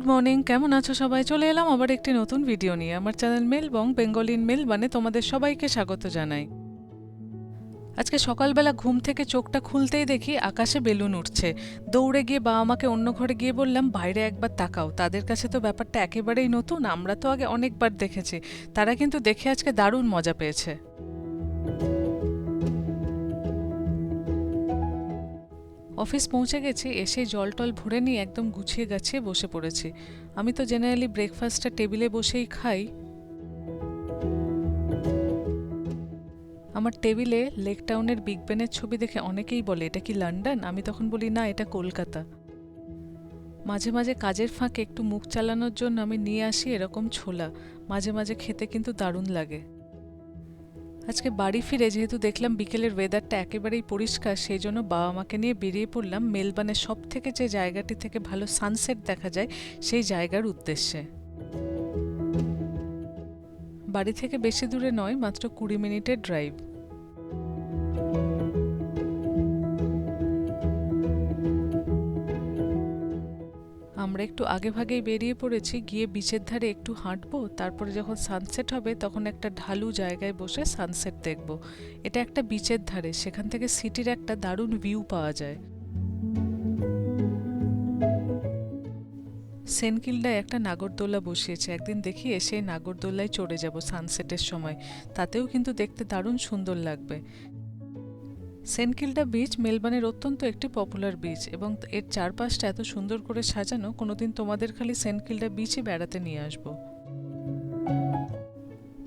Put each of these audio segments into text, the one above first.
Good morning কেমন আছো সবাই? চলে এলাম আবার একটি নতুন ভিডিও নিয়ে। আমার চ্যানেল মেল বং বেঙ্গলিন মেল মানে তোমাদের সবাইকে স্বাগত জানাই। আজকে সকালবেলা ঘুম থেকে চোখটা খুলতেই দেখি আকাশে বেলুন উঠছে। দৌড়ে গিয়ে বাবা মাকে অন্য ঘরে গিয়ে বললাম, বাইরে একবার তাকাও। তাদের কাছে তো ব্যাপারটা একেবারেই নতুন। আমরা তো আগে অনেকবার দেখেছি। তারা কিন্তু দেখে আজকে দারুণ মজা পেয়েছে। অফিস পৌঁছে গেছি এসে জল টল ভরে নিয়ে একদম গুছিয়ে গাছিয়ে বসে পড়েছি। আমি তো জেনারেলি ব্রেকফাস্টটা টেবিলে বসেই খাই। আমার টেবিলে লেক টাউনের বিগ বেনের ছবি দেখে অনেকেই বলে, এটা কি লন্ডন? আমি তখন বলি, না, এটা কলকাতা। মাঝে মাঝে কাজের ফাঁকে একটু মুখ চালানোর জন্য আমি নিয়ে আসি এরকম ছোলা। মাঝে মাঝে খেতে কিন্তু দারুণ লাগে। আজকে বাড়ি ফিরে যেহেতু দেখলাম বিকেলের ওয়েদারটা একেবারেই পরিষ্কার সেই জন্য বাবা মাকে নিয়ে বেরিয়ে পড়লাম মেলবানের সব থেকে যে জায়গাটি থেকে ভালো সানসেট দেখা যায়, সেই জায়গার উদ্দেশ্যে। বাড়ি থেকে বেশি দূরে নয়, মাত্র কুড়ি মিনিটের ড্রাইভ আমরা একটু আগে ভাগেই বেরিয়ে পড়েছি, গিয়ে বিচের ধারে একটু হাঁটবো, তারপরে যখন সানসেট হবে তখন একটা ঢালু জায়গায় বসে সানসেট দেখব। এটা একটা বিচের ধারে, সেখান থেকে সিটির একটা দারুণ ভিউ পাওয়া যায়। সেনকিল্ডায় একটা নাগরদোলা বসিয়েছে, একদিন দেখি এসে নাগরদোলায় চড়ে যাব সানসেটের সময়। তাতেও কিন্তু দেখতে দারুণ সুন্দর লাগবে। সেনকিল্ডা বিচ মেলবানের অত্যন্ত একটি পপুলার বিচ এবং এর চারপাশটা এত সুন্দর করে সাজানো, কোনোদিন তোমাদের খালি সেনকিল্ডা বিচে বেড়াতে নিয়ে আসব।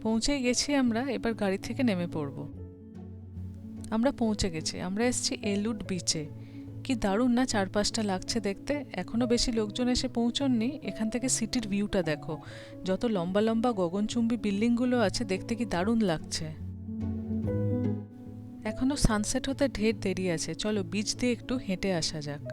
পৌঁছে গেছি আমরা, এবার গাড়ি থেকে নেমে পড়ব। আমরা পৌঁছে গেছি, আমরা এসেছি এলুড বিচে। কি দারুণ না চারপাশটা লাগছে দেখতে। এখনও বেশি লোকজন এসে পৌঁছননি। এখান থেকে সিটির ভিউটা দেখো। যত লম্বা লম্বা গগনচুম্বী বিল্ডিংগুলো আছে, দেখতে কি দারুণ লাগছে। এখনও সানসেট হতে ঢের দেরি আছে। চলো বিচ দিয়ে একটু হেঁটে আসা যাক।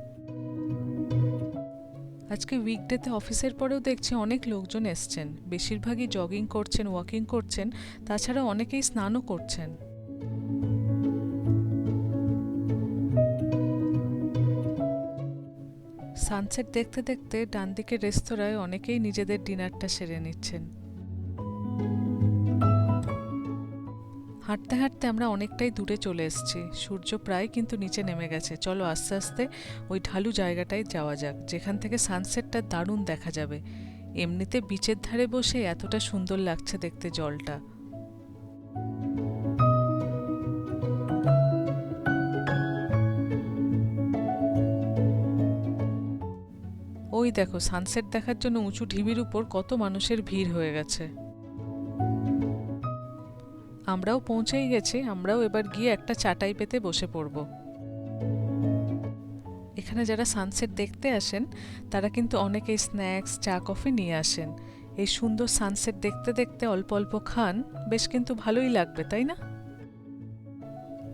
আজকে উইকডেতে অফিসের পরেও দেখছি অনেক লোকজন এসছেন। বেশিরভাগই জগিং করছেন ওয়াকিং করছেন, তাছাড়া অনেকেই স্নানও করছেন। সানসেট দেখতে দেখতে ডান দিকের রেস্তোরাঁয় অনেকেই নিজেদের ডিনারটা সেরে নিচ্ছেন। হাঁটতে হাঁটতে আমরা অনেকটাই দূরে চলে এসেছি। সূর্য প্রায় কিন্তু নিচে নেমে গেছে। চলো আস্তে আস্তে ওই ঢালু জায়গাটায় যাওয়া যাক, যেখান থেকে সানসেটটা দারুণ দেখা যাবে। এমনিতে বিচের ধারে বসে এতটা সুন্দর লাগছে দেখতে জলটা। ওই দেখো সানসেট দেখার জন্য উঁচু ঢিবির উপর কত মানুষের ভিড় হয়ে গেছে। আমরাও পৌঁছেই গেছি, আমরাও এবার গিয়ে একটা চাটাই পেতে বসে পড়ব। এখানে যারা সানসেট দেখতে আসেন, তারা কিন্তু অনেকেই স্ন্যাক্স, চা, কফি নিয়ে আসেন। এই সুন্দর সানসেট দেখতে দেখতে অল্প অল্প খান, বেশ কিন্তু ভালোই লাগবে, তাই না?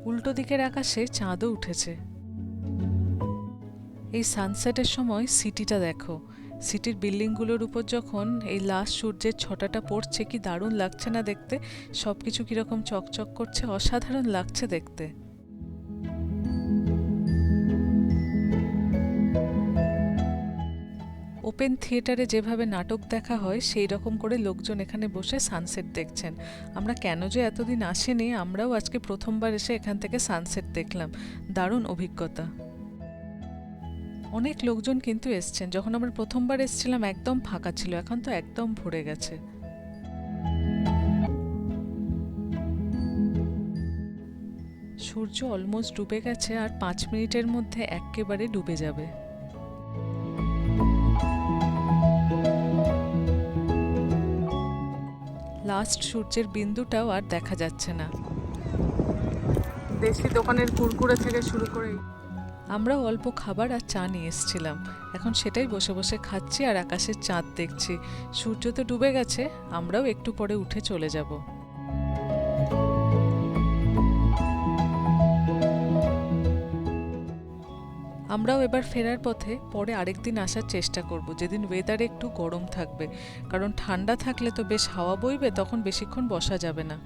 উল্টো দিকের আকাশে চাঁদও উঠেছে। এই সানসেটের সময় সিটিটা দেখো সিটির বিল্ডিংগুলোর উপর যখন এই লাস্ট সূর্যের ছটাটা পড়ছে, কি দারুণ লাগছে না দেখতে? সব কিছু কীরকম চকচক করছে, অসাধারণ লাগছে দেখতে। ওপেন থিয়েটারে যেভাবে নাটক দেখা হয়, সেই রকম করে লোকজন এখানে বসে সানসেট দেখছেন। আমরা কেন যে এতদিন আসেনি, আমরাও আজকে প্রথমবার এসে এখান থেকে সানসেট দেখলাম। দারুণ অভিজ্ঞতা। অনেক লোকজন কিন্তু এসছেন। যখন আমরা প্রথমবার এসেছিলাম, একদম ফাঁকা ছিল। এখন তো একদম ভরে গেছে। সূর্য অলমোস্ট ডুবে গেছে আর পাঁচ মিনিটের মধ্যে একেবারে ডুবে যাবে। লাস্ট সূর্যের বিন্দুটাও আর দেখা যাচ্ছে না। দেশি দোকানের কুরকুরে থেকে শুরু করে আমরাও অল্প খাবার আর চা নিয়ে এসেছিলাম। এখন সেটাই বসে বসে খাচ্ছি আর আকাশের চাঁদ দেখছি। সূর্য তো ডুবে গেছে, আমরাও একটু পরে উঠে চলে যাব। আমরাও এবার ফেরার পথে পরে আরেকদিন আসার চেষ্টা করব। যেদিন ওয়েদার একটু গরম থাকবে, কারণ ঠান্ডা থাকলে তো বেশ হাওয়া বইবে, তখন বেশিক্ষণ বসা যাবে না।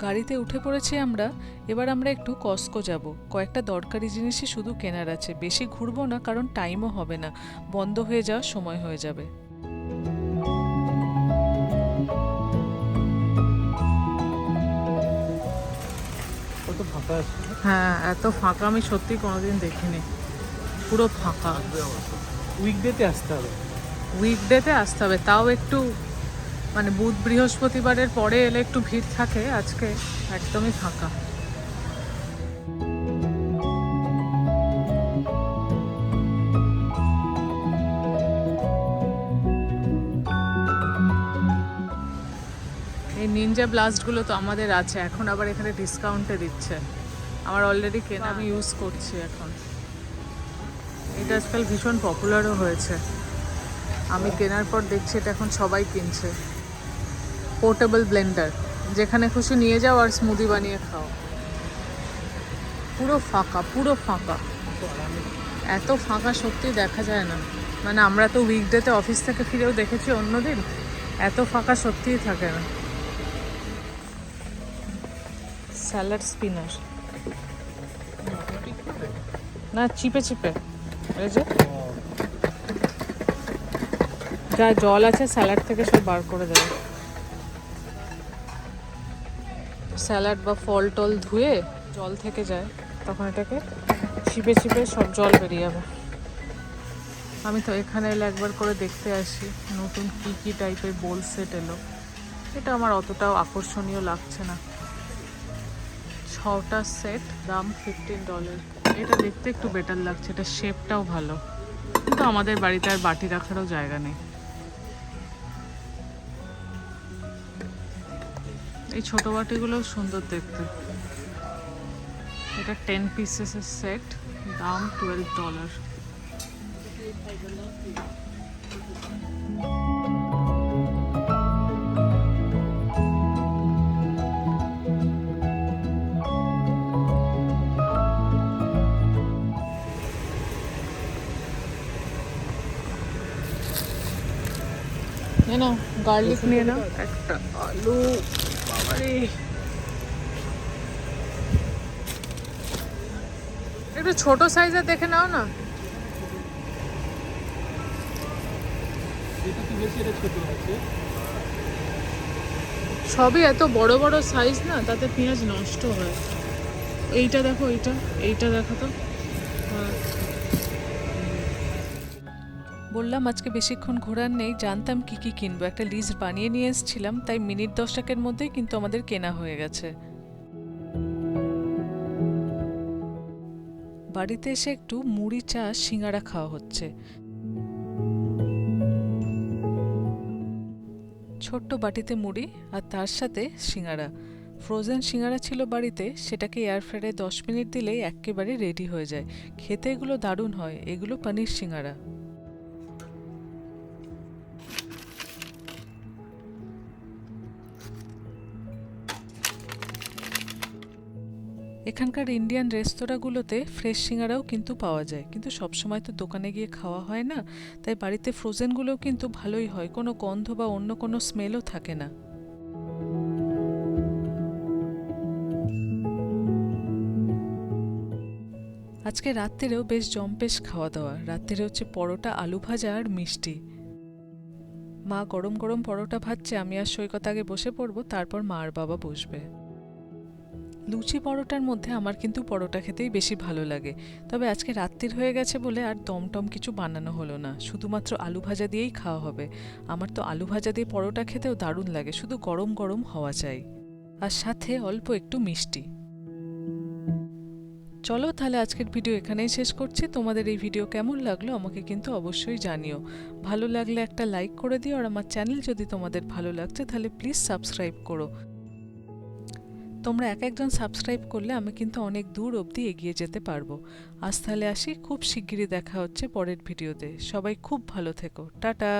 গাড়িতে উঠে পড়েছি আমরা এবার আমরা একটু কস্কো যাব। কয়েকটা দরকারি জিনিসই শুধু কেনার আছে বেশি ঘুরবো না কারণ টাইমও হবে না বন্ধ হয়ে যাওয়ার সময় হয়ে যাবে। হ্যাঁ এত ফাঁকা আমি সত্যি কোনোদিন দেখিনি। পুরো ফাঁকা। উইকডেতে আসতে হবে। উইকডেতে আসতে হবে তাও একটু মানে বুধ বৃহস্পতিবারের পরে এলে একটু ভিড় থাকে আজকে একদমই ফাঁকা। এই নিনজা ব্লাস্টগুলো তো আমাদের আছে এখন আবার এখানে ডিসকাউন্টে দিচ্ছে। আমার অলরেডি কেনা আমি ইউজ করছি এখন। এটা আজকাল ভীষণ পপুলারও হয়েছে। আমি কেনার পর দেখছি এটা এখন সবাই কিনছে। পোর্টেবল ব্লেন্ডার, যেখানে খুশি নিয়ে যাও আর স্মুদি বানিয়ে খাও। পুরো ফাঁকা পুরো ফাঁকা। এত ফাঁকা সত্যি দেখা যায় না। মানে আমরা তো উইকডেতে অফিস থেকে ফিরেও দেখেছি অন্যদিন, এত ফাঁকা সত্যিই থাকে না। স্যালাড স্পিনার না, চিপে চিপে। যে। যা জল আছে স্যালাড থেকে সব বার করে দেবে। স্যালাড বা ফল টল ধুয়ে জল থেকে যায়, তখন এটাকে চিপে চিপে সব জল বেরিয়ে যাবে। আমি তো এখানে এলে একবার করে দেখতে আসি, নতুন কি কি টাইপের বোল সেট এলো। এটা আমার অতটাও আকর্ষণীয় লাগছে না। ছটা সেট দাম ফিফটিন ডলার এটা দেখতে একটু বেটার লাগছে, এটা শেপটাও ভালো। কিন্তু আমাদের বাড়িতে আর বাটি রাখারও জায়গা নেই। এই ছোট বাটিগুলো সুন্দর দেখতে। এটা টেন পিসেসের সেট দাম টুয়েলভ ডলার নাও গার্লিক নিয়ে নাও। একটা আলু। বাবারে একটু ছোট সাইজের দেখে নাও না। সবই এত বড় বড় সাইজ না তাতে পেঁয়াজ নষ্ট হয়। এইটা দেখো এইটা এইটা দেখো তো। হ্যাঁ। বললাম, আজকে বেশিক্ষণ ঘোরার নেই, জানতাম কি কি কিনবো। একটা লিস্ট বানিয়ে নিয়ে এসেছিলাম, তাই মিনিট দশটাকের মধ্যেই কিন্তু আমাদের কেনা হয়ে গেছে। বাড়িতে এসে একটু মুড়ি, চা, সিঙ্গারা খাওয়া হচ্ছে। ছোট্ট বাটিতে মুড়ি আর তার সাথে সিঙ্গারা। ফ্রোজেন সিঙ্গারা ছিল বাড়িতে, সেটাকে এয়ার ফ্রায়ারে দশ মিনিট দিলেই একেবারে রেডি হয়ে যায়। খেতে এগুলো দারুণ হয়, এগুলো পনির সিঙ্গারা। এখানকার ইন্ডিয়ান রেস্তোরাঁগুলোতে ফ্রেশ সিঙ্গারাও কিন্তু পাওয়া যায়। কিন্তু সবসময় তো দোকানে গিয়ে খাওয়া হয় না, তাই বাড়িতে ফ্রোজেনগুলোও কিন্তু ভালোই হয়। কোনো গন্ধ বা অন্য কোনো স্মেলও থাকে না। আজকে রাত্রেও বেশ জম্পেশ খাওয়া দাওয়া রাত্রে হচ্ছে পরোটা, আলু ভাজা আর মিষ্টি। মা গরম গরম পরোটা ভাজছে, আমি আর সৈকত আগে বসে পড়ব, তারপর মা আর বাবা বসবে। লুচি পরোটার মধ্যে আমার কিন্তু পরোটা খেতেই বেশি ভালো লাগে। তবে আজকে রাত্রির হয়ে গেছে বলে আর দমটম কিছু বানানো হলো না। শুধুমাত্র আলু ভাজা দিয়েই খাওয়া হবে। আমার তো আলু ভাজা দিয়ে পরোটা খেতেও দারুণ লাগে, শুধু গরম গরম হওয়া চাই। আর সাথে অল্প একটু মিষ্টি। চলো তাহলে আজকের ভিডিও এখানেই শেষ করছি। তোমাদের এই ভিডিও কেমন লাগল আমাকে কিন্তু অবশ্যই জানিও। ভালো লাগলে একটা লাইক করে দিও আর আমার চ্যানেল যদি তোমাদের ভালো লাগছে তাহলে প্লিজ সাবস্ক্রাইব করো। তোমরা এক একজন সাবস্ক্রাইব করলে আমি কিন্তু অনেক দূর অবধি এগিয়ে যেতে পারব। আজ তাহলে আসি, খুব শিগগিরই দেখা হচ্ছে পরের ভিডিওতে সবাই খুব ভালো থেকো। টাটা!